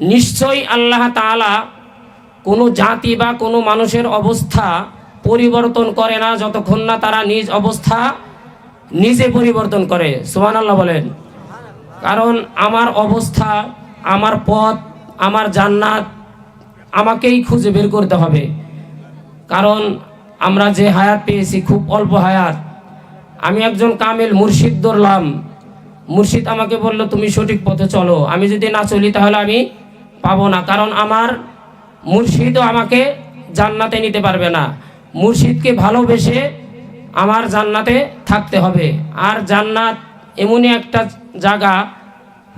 নিশ্চয়ই আল্লাহ তাআলা কোনো জাতি বা কোনো মানুষের অবস্থা পরিবর্তন করে না, যতক্ষণ না তারা নিজ অবস্থা নিজে পরিবর্তন করে। সুমান আল্লাহ বলেন। কারণ আমার অবস্থা, আমার পথ, আমার জান্নাত আমাকেই খুঁজে বের করতে হবে। কারণ আমরা যে হায়াত পেয়েছি, খুব অল্প হায়াত। আমি একজন কামেল মুর্শিদ ধরলাম। মুর্শিদ আমাকে বলল, তুমি সঠিক পথে চলো। আমি যদি না চলি, তাহলে আমি পাবো না, কারণ আমার মুর্শিদও আমাকে জান্নাতে নিতে পারবে না। মুর্শিদকে ভালোবেসে আমার জান্নাতে থাকতে হবে। আর জান্নাত এমনই একটা জায়গা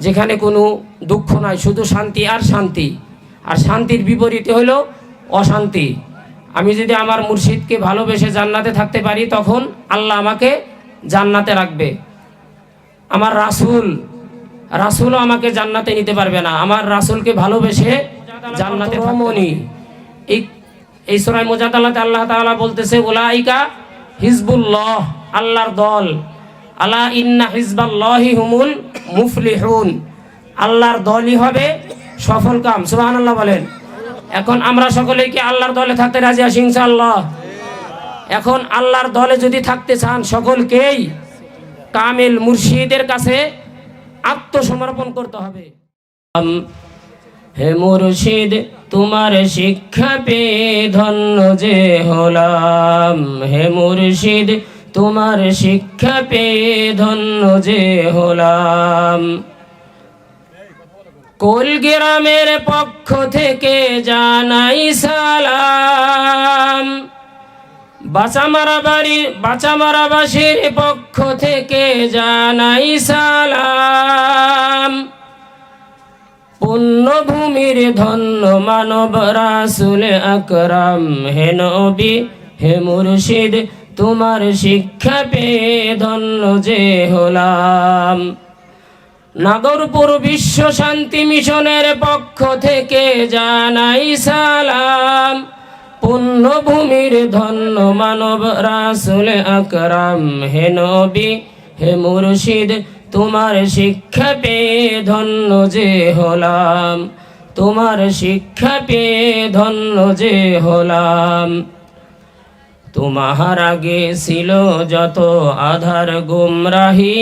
যেখানে কোনো দুঃখ নাই, শুধু শান্তি আর শান্তি। আর শান্তির বিপরীতে হলো অশান্তি। আমি যদি আমার মুর্শিদকে ভালোবেসে জান্নাতে থাকতে পারি, তখন আল্লাহ আমাকে জান্নাতে রাখবে। আমার রাসূল রাসূলও আমাকে জান্নাতে নিতে পারবে না। আমার রাসূলকে ভালোবেসে জান্নাতে রমণী এই সরাই মোজাদালাতে আল্লাহ তাআলা বলতেছে উলাইকা হিজবুল্লাহ আল্লাহর দল। আলা ইন্না হিজবাল্লাহি হুমুল মুফলিহুন। আল্লাহর দলই হবে সফল কাম। সুবহানাল্লাহ বলেন। এখন আমরা সকলেই কি আল্লাহর দলে থাকতে রাজি আছি ইনশাআল্লাহ? এখন আল্লাহর দলে যদি থাকতে চান সকলকেই কামিল মুর্শিদের কাছে আত্মসমর্পণ করতে হবে। হে মুর্শিদ, তোমার শিক্ষা পেয়ে ধন্য যে হলাম। হে মুর্শিদ, তোমার শিক্ষা পেয়ে ধন্য যে হলাম। কোল গ্রামের পক্ষ থেকে জানাই সালাম। বাচামারা বাড়ির বাচামারা বাসীর পক্ষ থেকে জানাই সালাম। পুণ্যভূমির ধন্য মানব রাসুল আকরাম, হে নবী, হে মুর্শিদ, তোমার শিক্ষা পেয়ে ধন্য যে হলাম। নাগরপুর বিশ্ব শান্তি মিশনের পক্ষ থেকে জানাই সালাম। পুণ্যভূমির ধন্য মানব রাসুল আকরাম। হে নবী, হে মুর্শিদ, তোমার শিক্ষা পেয়ে ধন্য যে হলাম। তোমার শিক্ষা পেয়ে ধন্য যে হলাম। তোমার আগে ছিল যত আধার গুমরাহি।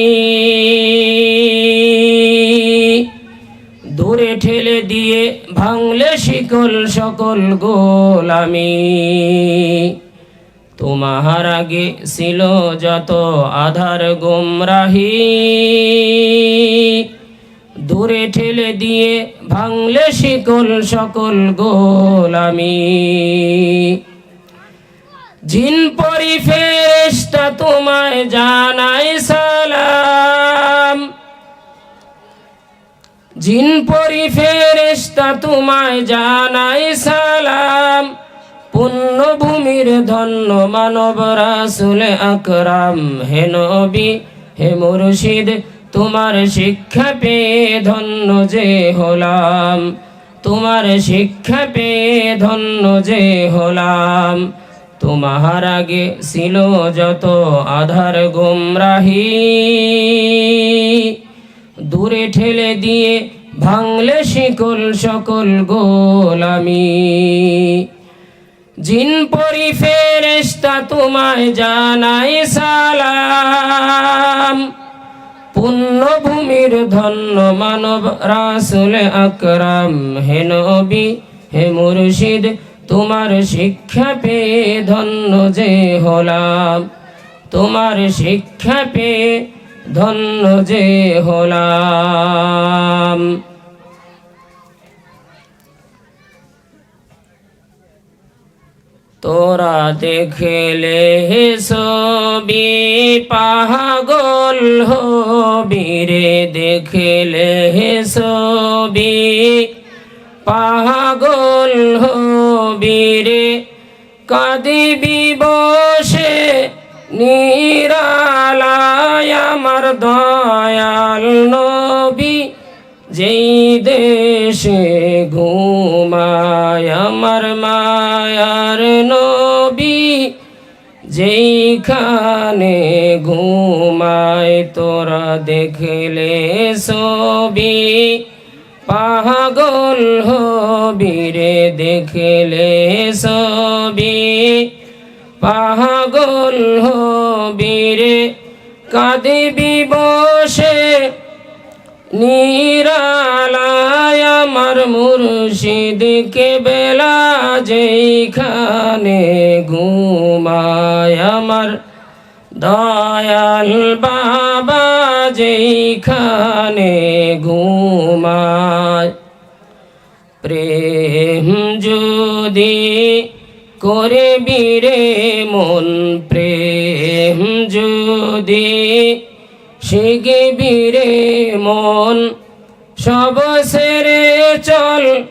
দূরে ঠেলে দিয়ে ভাঙলে শিকল সকল গোলামি। তোমার আগে ছিল যত আধার গুমরাহি। দূরে ঠেলে দিয়ে ভাঙলে শিকল সকল গোলামি। জিন পরি তোমায় জানাই সালাম। জিন পরি ফেরেশতা তোমায় জানাই সালাম। পুণ্যভূমির ধন্য মানব রাসুল আকরাম। হে নবী, হে মুর্শিদ, তোমার শিক্ষা পেয়ে ধন্য যে হলাম। তোমার শিক্ষা পেয়ে ধন্য যে হলাম। তোমার আগে ছিল যত আধার গুমরাহি। দূরে ঠেলে দিয়ে ভাঙলে শিকল সকল গোলামি জিন পরি ফেরেশতা তোমায় জানাই সালাম। পুণ্যভূমির ধন্য মানব রাসুল আকরাম, হে নবী, হে মুর্শিদ, তোমার শিক্ষা পেয়ে ধন্য যে হলাম। তোমার শিক্ষা পেয়ে ধন্য যে হলাম। তোরা দেখলে ছবি পাগল হবি রে দেখলে ছবি পাগল হবি রে কাঁদিবি যেই দেশে ঘুমায় আমার মায়ার নবী, যেইখানে ঘুমায় তোরা দেখলে ছবি, পাগল হবিরে দেখলে সবি পাগল হবিরে কাঁদিবি বসে নিরালায় আমার মুর্শিদকে বেলা যেখানে ঘুমায় আমার। দয়াল বাবা যেখানে ঘুমায়। প্রেম যদি করে বীরে মন, প্রেম যদি শিগে বীরে মন, সব চল,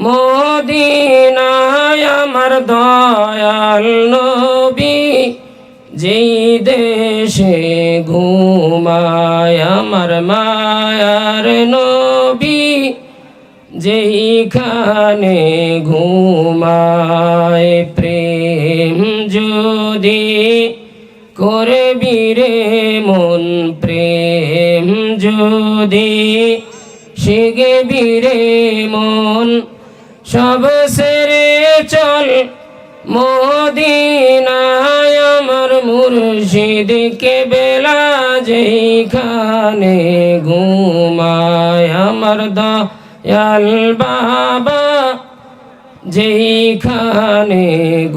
মদিনায় আমার দয়াল নবী, যেই দেশে ঘুমায় আমার মায়ার নবী, যেইখানে ঘুমায় প্রেম যদি করে বীরে মন প্রেম যদি শিগে বীরে মন, সব সেরে চল। মদিনায় আমার মুর্শিদকে বেলা যেখানে ঘুমায় আমার দয়াল বাবা যেখানে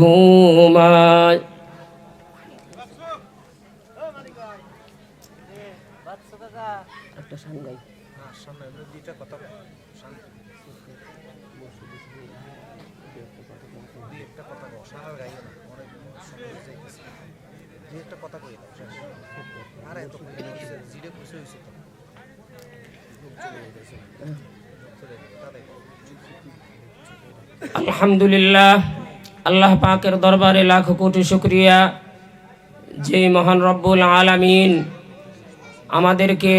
ঘুমায়। একটা কথা কই দাও শেষ। আর এত জিরে হয়েছে তো। আলহামদুলিল্লাহ, আল্লাহ পাকের দরবারে লাখ কোটি শুক্রিয়া। যে মহান রব্বুল আলামিন আমাদেরকে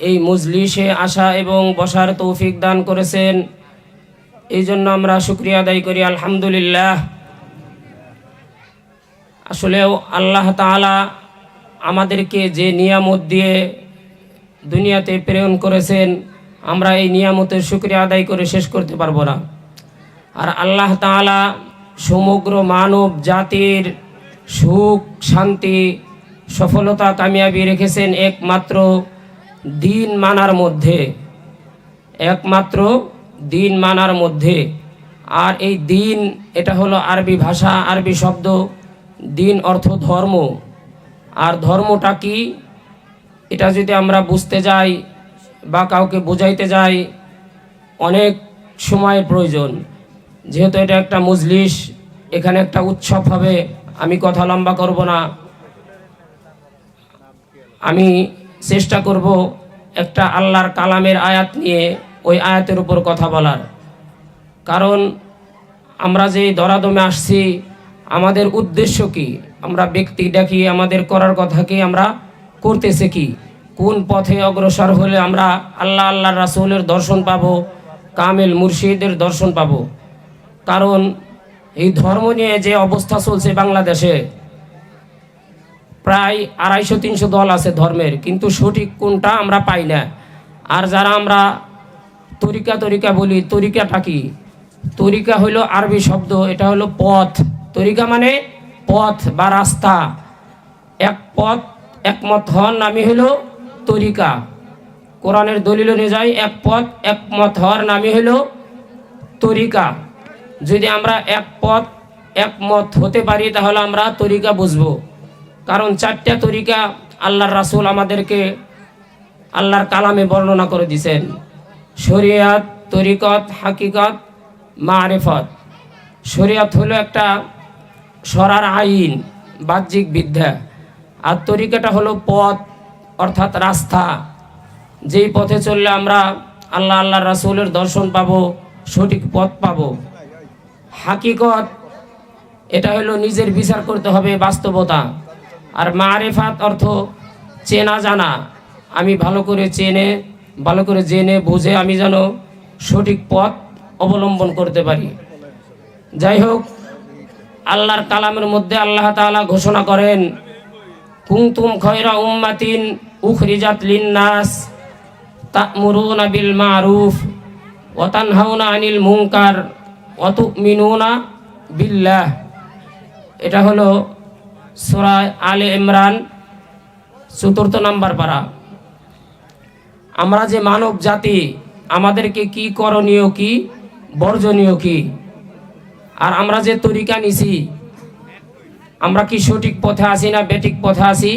এই মজলিসে আসা এবং বসার তৌফিক দান করেছেন। এই জন্য আমরা শুক্রিয়া আদায় করি, আলহামদুলিল্লাহ। আসলেও আল্লাহ তাআলা আমাদেরকে যে নিয়ামত দিয়ে দুনিয়াতে প্রেরণ করেছেন, আমরা এই নিয়ামতের শুক্রিয়া আদায় করে শেষ করতে পারব না। আর আল্লাহ তাআলা সমগ্র মানব জাতির সুখ, শান্তি, সফলতা, কামিয়াবি রেখেছেন একমাত্র দিন মানার মধ্যে, একমাত্র দিন মানার মধ্যে। আর এই দিন, এটা হলো আরবি ভাষা, আরবি শব্দ। দিন অর্থ ধর্ম। আর ধর্মটা কি? এটা যদি আমরা বুঝতে যাই বা কাউকে বোঝাইতে যাই, অনেক সময়ের প্রয়োজন। যেহেতু এটা একটা মজলিস, এখানে একটা উৎসব হবে, আমি কথা লম্বা করব না। আমি চেষ্টা করব একটা আল্লাহর কালামের আয়াত নিয়ে ওই আয়াতের উপর কথা বলার। কারণ আমরা যে দরাদমে আসছি, আমাদের উদ্দেশ্য কি? আমরা ব্যক্তি ডাকি আমাদের করার কথা কি আমরা করতেছে কি? কোন পথে অগ্রসর হলে আমরা আল্লাহ আল্লাহ রাসূলের দর্শন পাবো, কামেল মুর্শিদের দর্শন পাবো? কারণ এই ধর্ম নিয়ে যে অবস্থা চলছে বাংলাদেশে প্রায় আড়াইশো, তিনশো দল আছে ধর্মের, কিন্তু সঠিক কোনটা আমরা পাই না। আর যারা আমরা তরিকা তরিকা বলি, তরিকাটা কি? তরিকা হলো আরবি শব্দ, এটা হলো পথ। তরিকা মানে পথ বা রাস্তা। এক পথ একমত হন নামই হলো তরিকা। কোরআনের দলিল অনুযায়ী এক পথ একমত হওয়ার নামই হলো তরিকা। যদি আমরা এক পথ একমত হতে পারি, তাহলে আমরা তরিকা বুঝব। কারণ চারটা তরিকা আল্লাহর রাসূল আমাদেরকে আল্লাহর কালামে বর্ণনা করে দিছেন শরিয়াত, তরিকত, হাকিকত, মারেফত। শরিয়াত হলো একটা সরার আইন, বাহ্যিক বিদ্যা। আর তরিকাটা হলো পথ, অর্থাৎ রাস্তা। যেই পথে চললে আমরা আল্লাহ আল্লাহ রাসূলের দর্শন পাবো, সঠিক পথ পাবো। হাকিকত, এটা হলো নিজের বিচার করতে হবে, বাস্তবতা। আর মারেফাত অর্থ চেনা জানা। আমি ভালো করে চেনে, ভালো করে জেনে বুঝে আমি যেন সঠিক পথ অবলম্বন করতে পারি। যাই হোক, আল্লাহর কালামের মধ্যে আল্লাহ তাআলা ঘোষণা করেন কুংতুম খয়রা উম্মাতিন উখরিজাত লিন্নাস তা'মুরুনা বিল মারুফ ওয়া তানহাউনা আনিল মুনকার ওয়া তু'মিনুনা বিল্লাহ। এটা হলো সূরা আলে ইমরান, চতুর্থ নাম্বার পারা। আমরা যে মানব জাতি, আমাদেরকে কি করণীয় কি, বর্জনীয় কি? আর আমরা যে তরিকা নিছি, আমরা কি সঠিক পথে আছি না বেঠিক পথে আছি,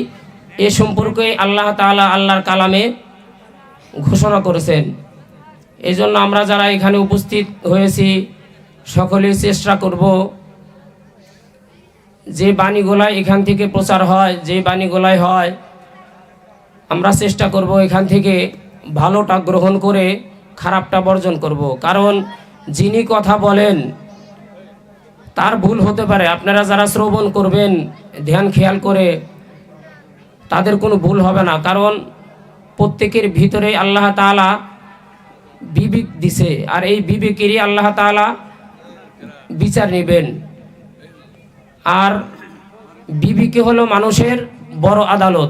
এ সম্পর্কে আল্লাহ তাআলা আল্লাহর কালামে ঘোষণা করেছেন। এই জন্য আমরা যারা এখানে উপস্থিত হয়েছি সকলেই চেষ্টা করব যে বাণীগুলাই এখান থেকে প্রচার হয়, যে বাণীগুলাই হয়, আমরা চেষ্টা করব এখান থেকে ভালোটা গ্রহণ করে খারাপটা বর্জন করব। কারণ যিনি কথা বলেন, তার ভুল হতে পারে। আপনারা যারা শ্রবণ করবেন, ধ্যান খেয়াল করে, তাদের কোনো ভুল হবে না। কারণ প্রত্যেকের ভিতরে আল্লাহ তাআলা বিবেক দিছে। আর এই বিবেকেরই আল্লাহ তাআলা বিচার নেবেন। আর বিবিকে হলো মানুষের বড় আদালত।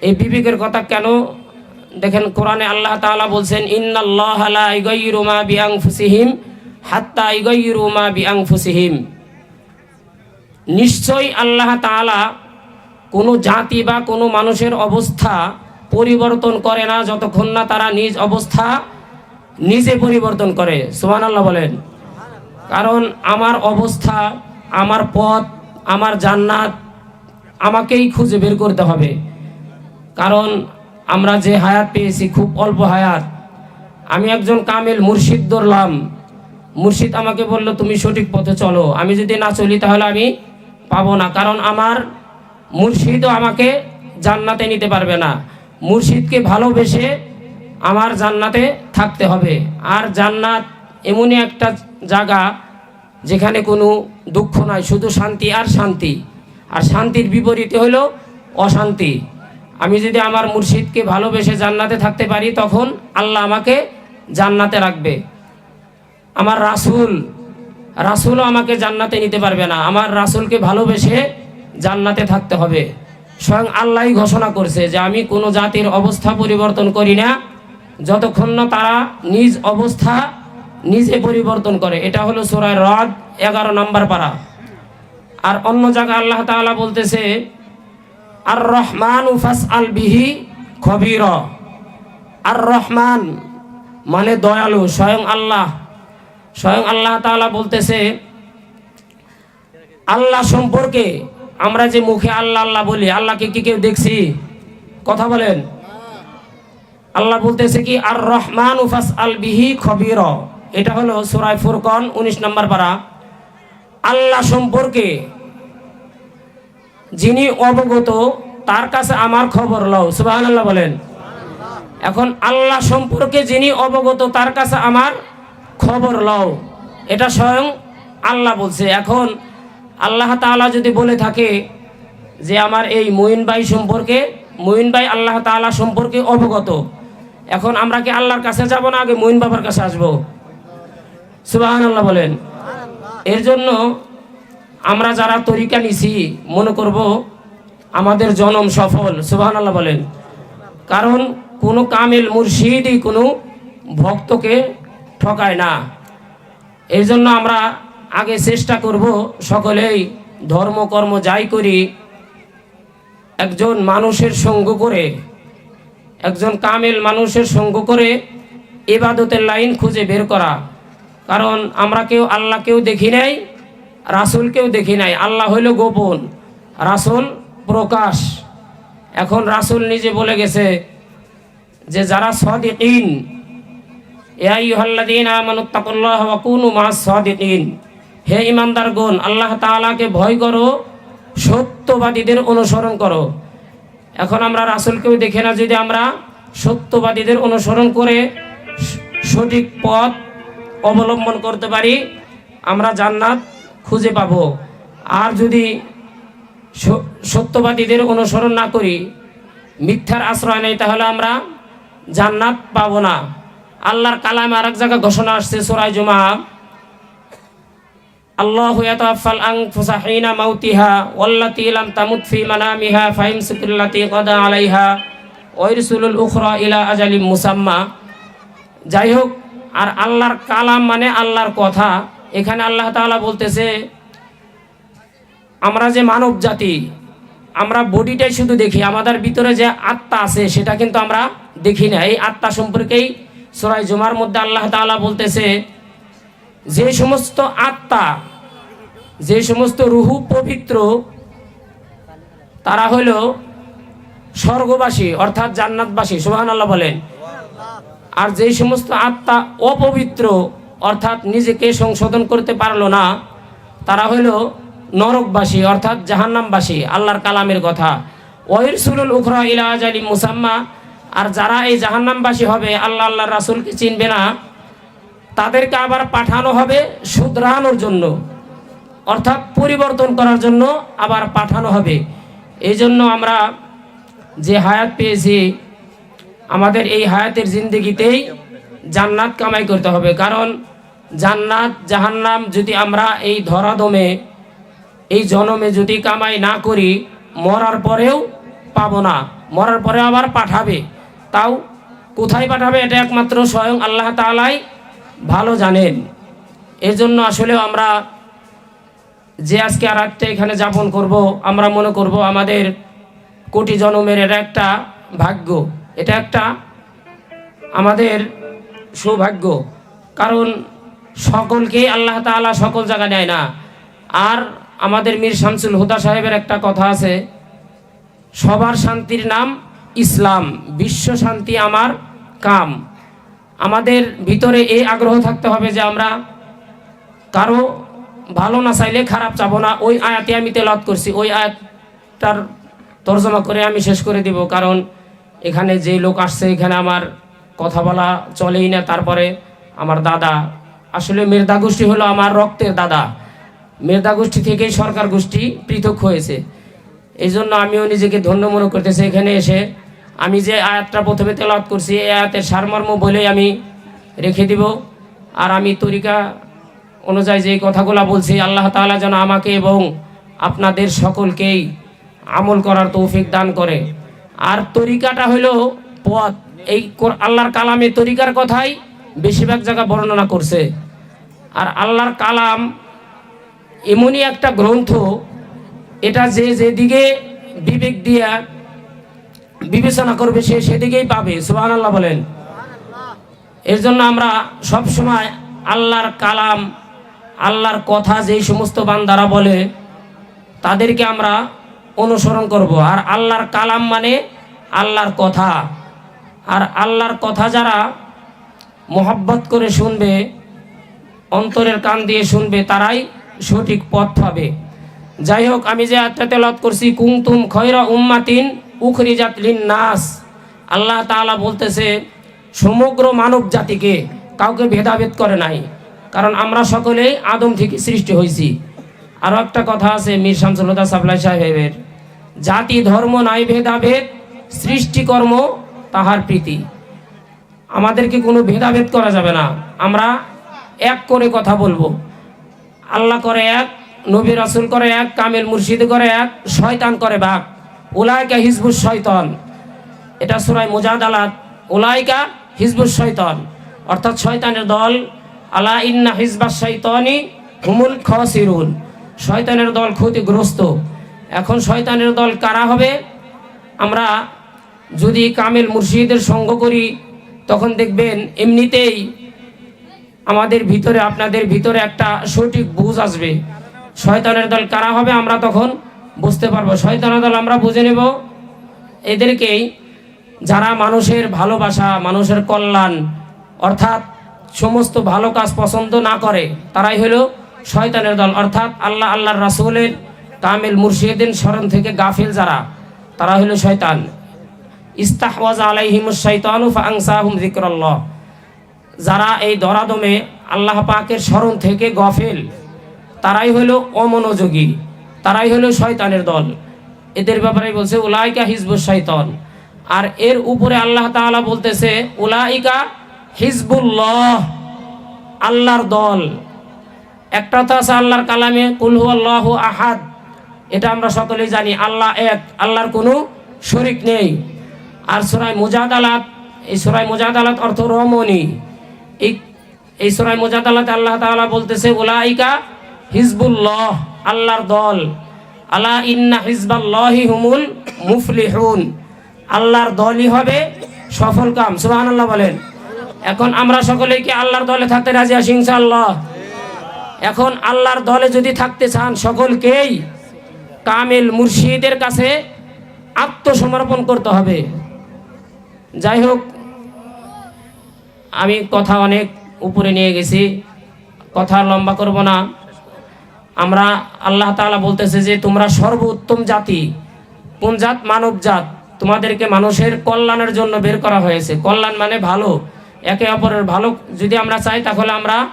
এই বিবেকের কথা কেন? দেখেন কোরআনে আল্লাহ তাআলা বলছেন, ইন্নাল্লাহ লা ইগাইয়িরু মা বিআনফুসিহিম হাত্তা বিআনফুসিহিম। নিশ্চয়ই আল্লাহ তাআলা কোনো জাতি বা কোনো মানুষের অবস্থা পরিবর্তন করে না যতক্ষণ না তারা নিজ অবস্থা নিজে পরিবর্তন করে। সুবহানাল্লাহ বলেন। কারণ আমার অবস্থা আমার পথ, আমার জান্নাত আমাকেই খুঁজে বের করতে হবে। কারণ আমরা যে হায়াত পেয়েছি, খুব অল্প হায়াত। আমি একজন কামেল মুর্শিদ ধরলাম। মুর্শিদ আমাকে বলল, তুমি সঠিক পথে চলো। আমি যদি না চলি, তাহলে আমি পাবো না। কারণ আমার মুর্শিদও আমাকে জান্নাতে নিতে পারবে না। মুর্শিদকে ভালোবেসে আমার জান্নাতে থাকতে হবে। আর জান্নাত এমনই একটা জায়গা যেখানে কোনো দুঃখ নাই, শুধু শান্তি আর শান্তি। আর শান্তির বিপরীতে হলো অশান্তি। আমি যদি আমার মুর্শিদকে ভালোবেসে জান্নাতে থাকতে পারি, তখন আল্লাহ আমাকে জান্নাতে রাখবে। আমার রাসূল, রাসূলও আমাকে জান্নাতে নিতে পারবে না। আমার রাসূলকে ভালোবেসে জান্নাতে থাকতে হবে। স্বয়ং আল্লাহই ঘোষণা করছে যে আমি কোনো জাতির অবস্থা পরিবর্তন করি না। যতক্ষণ না তারা নিজ অবস্থা নিজে পরিবর্তন করে। এটা হলো সূরা রদ, এগারো নম্বর পারা। আর অন্য জায়গায় আল্লাহ তাআলা বলতেছে আর রহমান উফাস আল বিহি খবির। আর রহমান মানে দয়ালু, স্বয়ং আল্লাহ। স্বয়ং আল্লাহ তাআলা বলতেছে, আল্লাহ সম্পর্কে আমরা যে মুখে আল্লাহ আল্লাহ বলি, আল্লাহকে কি কেউ দেখছি? কথা বলেন। আল্লাহ বলতেছে কি আর রহমান উফাস আল বিহি খবির। এটা হলো সুরায় ফুরকন, উনিশ নম্বর পারা। আল্লাহ সম্পর্কে যিনি অবগত, তার কাছে আমার খবর লও সুবাহান আল্লাহ বলেন। এখন আল্লাহ সম্পর্কে যিনি অবগত, তার কাছে আমার খবর লও। এটা স্বয়ং আল্লাহ বলছে। এখন আল্লাহ তাআলা যদি বলে থাকে যে আমার এই মঈন ভাই সম্পর্কে মঈন ভাই আল্লাহ তাআলা সম্পর্কে অবগত, এখন আমরা কি আল্লাহর কাছে যাব না আগে মঈন বাবার কাছে আসব? আল্লাহ বলেন। এর জন্য আমরা যারা তরিকা নিছি, মনে করব আমাদের জনম সফল সুবাহান আল্লাহ বলেন। কারণ কোনো কামেল মুর্শিদই কোনো ভক্তকে ঠকায় না। এই জন্য আমরা আগে চেষ্টা করব সকলেই ধর্ম, কর্ম যাই করি, একজন মানুষের সঙ্গ করে, একজন কামেল মানুষের সঙ্গ করে এবাদতের লাইন খুঁজে বের করা। কারণ আমরা কেউ আল্লাহকেও দেখি নাই রাসুলকেও দেখি নাই। আল্লাহ হইল গোপন, রাসুল প্রকাশ। এখন রাসুল নিজে বলে গেছে যে, যারা সদিকিন হে ইমানদার গুণ আল্লাহ তাআলাকে ভয় করো, সত্যবাদীদের অনুসরণ করো। এখন আমরা রাসুলকেও দেখে না, যদি আমরা সত্যবাদীদের অনুসরণ করে সঠিক পথ অবলম্বন করতে পারি, আমরা জান্নাত খুঁজে পাব। আর যদি সত্যবাদীদের অনুসরণ না করি, মিথ্যার আশ্রয় নেই, তাহলে আমরা জান্নাত পাবো না। আল্লাহর কালামে আরেক জায়গায় ঘোষণা আসছে সোরাই জুমা মাউতিহা উখরা ইলা মুসাম্মা। যাই হোক আর আল্লাহর কালাম মানে আল্লাহর কথা। এখানে আল্লাহ তাআলা বলতেছে, আমরা যে মানব জাতি, আমরা বডিটাই শুধু দেখি, আমাদের ভিতরে যে আত্মা আছে, সেটা কিন্তু আমরা দেখি না। এই আত্মা সম্পর্কেই সরাই জুমার মধ্যে আল্লাহ তাআলা বলতেছে, যে সমস্ত আত্মা, যে সমস্ত রুহু পবিত্র, তারা হলো স্বর্গবাসী, অর্থাৎ জান্নাতবাসী। সুবহান আল্লাহ বলেন। আর যে সমস্ত আত্মা অপবিত্র, অর্থাৎ নিজেকে সংশোধন করতে পারল না, তারা হলো নরকবাসী, অর্থাৎ জাহান্নামবাসী, আল্লাহর কালামের কথা। ওয়ের সুরুল উখরা ইলা আলী মুসাম্মা, আর যারা এই জাহান্নামবাসী হবে, আল্লাহ আল্লাহর রাসূলকে চিনবে না, তাদেরকে আবার পাঠানো হবে শুধরানোর জন্য, অর্থাৎ পরিবর্তন করার জন্য আবার পাঠানো হবে। এই জন্য আমরা যে হায়াত পেয়েছি আমাদের এই হায়াতের জিন্দগিতেই জান্নাত কামাই করতে হবে। কারণ জান্নাত, জাহান্নাম যদি আমরা এই ধরাদমে এই জনমে যদি কামাই না করি, মরার পরেও পাবো না। মরার পরে আবার পাঠাবে। তাও কোথায় পাঠাবে এটা একমাত্র স্বয়ং আল্লাহ তাআলাই ভালো জানেন। এজন্য আসলে আমরা যে আজকে আর একটা এখানে যাপন করব, আমরা মনে করব আমাদের কোটি জনমের এটা একটা ভাগ্য। এটা একটা আমাদের সৌভাগ্য। কারণ সকলকেই আল্লাহ তাআলা সকল জায়গা নেয় না। আর আমাদের মীর শামসুল হুদা সাহেবের একটা কথা আছে, সবার শান্তির নাম ইসলাম, বিশ্ব শান্তি আমার কাম। আমাদের ভিতরে এই আগ্রহ থাকতে হবে যে আমরা কারও ভালো না চাইলে খারাপ চাবো না। ওই আয়াতে আমি তেলাওয়াত করছি, ওই আয়াতটার তর্জমা করে আমি শেষ করে দিব। কারণ এখানে যে লোক আসছে, এখানে আমার কথা বলা চলেই না। তারপরে আমার দাদা, আসলে মেরদা গোষ্ঠী হলো আমার রক্তের দাদা। মেরদা গোষ্ঠী থেকেই সরকার গোষ্ঠী পৃথক হয়েছে। এই জন্য আমিও নিজেকে ধন্য মনে করতেছি। এখানে এসে আমি যে আয়াতটা প্রথমে তেলাওয়াত করছি, এই আয়াতের সারমর্ম বলেই আমি রেখে দিব। আর আমি তরিকা অনুযায়ী যে কথাগুলো বলছি, আল্লাহ তাআলা যেন আমাকে এবং আপনাদের সকলকেই আমল করার তৌফিক দান করে। আর তরিকাটা হলো পথ। এই আল্লাহর কালামে তরিকার কথাই বেশিরভাগ জায়গা বর্ণনা করছে। আর আল্লাহর কালাম এমনই একটা গ্রন্থ, এটা যে যেদিকে বিবেক দিয়া বিবেচনা করবে সে সেদিকেই পাবে সুবহান আল্লাহ বলেন। এর জন্য আমরা সব সময় আল্লাহর কালাম, আল্লাহর কথা যেই সমস্ত বান্দারা বলে, তাদেরকে আমরা অনুসরণ করব। আর আল্লাহর কালাম মানে আল্লাহর কথা। আর আল্লাহর কথা যারা মোহাব্বত করে শুনবে, অন্তরের কান দিয়ে শুনবে, তারাই সঠিক পথ পাবে। যাই হোক, আমি যে আত্মা করছি কুমতুম খয়রা উম্মাতিন উখরিজাত লিন নাস আল্লাহ তাআলা বলতেছে, সমগ্র মানব জাতিকে কাউকে ভেদাভেদ করে নাই। কারণ আমরা সকলেই আদম থেকে সৃষ্টি হয়েছি। আরও একটা কথা আছে, মীর শামসুল্লাহ সাপ্লাই সাহেবের। জাতি, ধর্ম, নাই ভেদাভেদ সৃষ্টিকর্ম তাহার প্রীতি। আমাদেরকে কোনো ভেদাভেদ করা যাবে না। আমরা এক করে কথা বলব। আল্লাহ করে এক, নবী রাসুল করে এক, কামেল মুর্শিদ করে এক, শয়তান করে ভাগ উলাইকা হিজবুস শয়তান। এটা সুরাই মুজাদালাত। উলাইকা হিজবুস শয়তান। অর্থাৎ শয়তানের দল। আলা ইন্না হিজবাস শৈতানি হুমুল খসিরুন। শয়তানের দল ক্ষতিগ্রস্ত। এখন শয়তানের দল কারা হবে? আমরা যদি কামেল মুর্শিদের সঙ্গ করি, তখন দেখবেন এমনিতেই আমাদের ভিতরে, আপনাদের ভিতরে একটা সঠিক বুঝ আসবে। শয়তানের দল কারা হবে আমরা তখন বুঝতে পারব। শয়তানের দল আমরা বুঝে নেব। এদেরকেই যারা মানুষের ভালোবাসা, মানুষের কল্যাণ, অর্থাৎ সমস্ত ভালো কাজ পছন্দ না করে, তারাই হলো শয়তানের দল। অর্থাৎ আল্লাহ, আল্লাহর রাসূলের কামেল মুর্শিদিন স্মরণ থেকে গাফিল যারা, তারা হলো শয়তান। ইস্তাহওয়াজ যারা এই দরাদমে আল্লাহ পাকের স্মরণ থেকে গফেল, তারাই হলো অমনোযোগী, তারাই হলো শয়তানের দল। এদের ব্যাপারে বলছে, উলাইকা হিজবুস শয়তান আর এর উপরে আল্লাহ তাআলা বলতেছে, উলাইকা হিজবুল্লাহ, আল্লাহর দল। একটা তো আছে আল্লাহর কালামে কুলহু আল্লাহ আহাদ। এটা আমরা সকলেই জানি, আল্লাহ এক, আল্লাহর কোনো শরিক নেই। আর সোরাই মুজাদালাত, এই সোরাই মুজাদালাত অর্থ রমণী। এই এই সোরাই মুজাদালাত আল্লাহ তাআলা বলতেছে, উলাইকা হিজবুল্লাহ, আল্লাহর দল। আলা ইন্না হিজবাল্লাহি হুমুল মুফলিহুন। আল্লাহর দলই হবে সফল কাম সুবহানাল্লাহ বলেন। এখন আমরা সকলেই কি আল্লাহর দলে থাকতে রাজি আছি ইনশাআল্লাহ? এখন আল্লাহর দলে যদি থাকতে চান সকলকেই কামিল মুর্শিদের কাছে আত্মসমর্পণ করতে হবে। যাই হোক, আমি কথা অনেক উপরে নিয়ে গেছি, কথা লম্বা করব না। আমরা আল্লাহ তাআলা বলতেছে যে, তোমরা সর্বোত্তম জাতি, কোন জাত? মানব জাত। তোমাদেরকে মানুষের কল্যাণের জন্য বের করা হয়েছে। কল্যাণ মানে ভালো, একে অপরের ভালো। যদি আমরা চাই তাহলে আমরা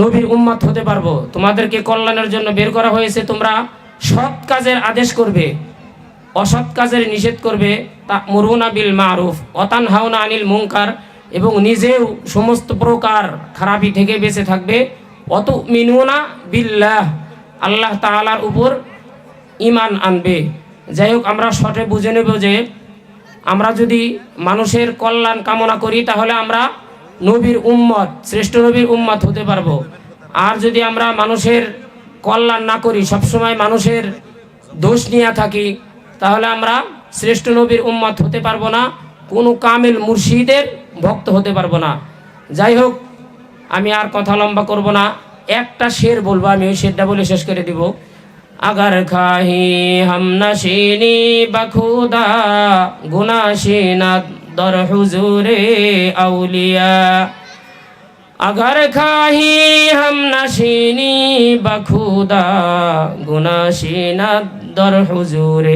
নবীর উম্মাত হতে পারব। তোমাদেরকে কল্যাণের জন্য বের করা হয়েছে, তোমরা সৎ কাজের আদেশ করবে, অসৎ কাজের নিষেধ করবে তা মরুনা বিল মারুফ অতান হাওনা আনিল মুঙ্কার এবং নিজেও সমস্ত প্রকার খারাপি থেকে বেঁচে থাকবে। অত মিনুনা বিল্লাহ, আল্লাহ তাআলার উপর ইমান আনবে। যাই হোক, আমরা শর্টে বুঝে নেব যে আমরা যদি মানুষের কল্যাণ কামনা করি, তাহলে আমরা নবীর উম্মত, শ্রেষ্ঠ নবীর উম্মত হতে পারব। আর যদি আমরা মানুষের কল্যাণ না করি, সবসময় মানুষের দোষ নিয়ে থাকি, তাহলে আমরা শ্রেষ্ঠ নবীর উম্মত হতে পারব না, কোনো কামিল মুর্শিদের ভক্ত হতে পারব না। যাই হোক, আমি আর কথা লম্বা করব না, একটা শের বলব আমি, ওই শেরটা বলে শেষ করে দিব। আগার খাহি হামনা শিনি বা খুদা গুনা শিনাদ در حضور اولیاء اگر کاهی هم نشینی بخودا গুনাশিনাত در حضور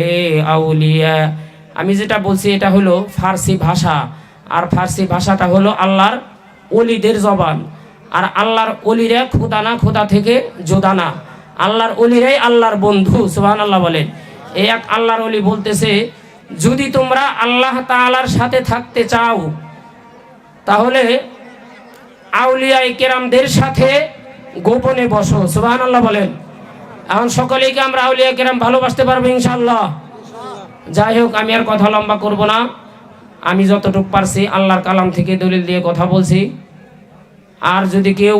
আউলিয়া। আমি যেটা বলছি, এটা হলো ফার্সি ভাষা। আর ফার্সি ভাষাটা হলো আল্লাহর অলিদের জবান। আর আল্লাহর অলিরা খোদা না খোদা থেকে জোদানা আল্লাহর অলিরাই আল্লাহর বন্ধু সুবাহ আল্লাহ বলেন। এই এক আল্লাহর অলি বলতেছে যদি তোমরা আল্লাহ তালার সাথে থাকতে চাও, তাহলে আউলিয়াই কেরামদের সাথে গোপনে বসো। সুবহান আল্লাহ বলেন। এখন সকলেই কি আমরা আউলিয়া কেরাম ভালোবাসতে পারব ইনশাল্লাহ যাই হোক, আমি আর কথা লম্বা করব না। আমি যতটুকু পারছি আল্লাহর কালাম থেকে দলিল দিয়ে কথা বলছি। আর যদি কেউ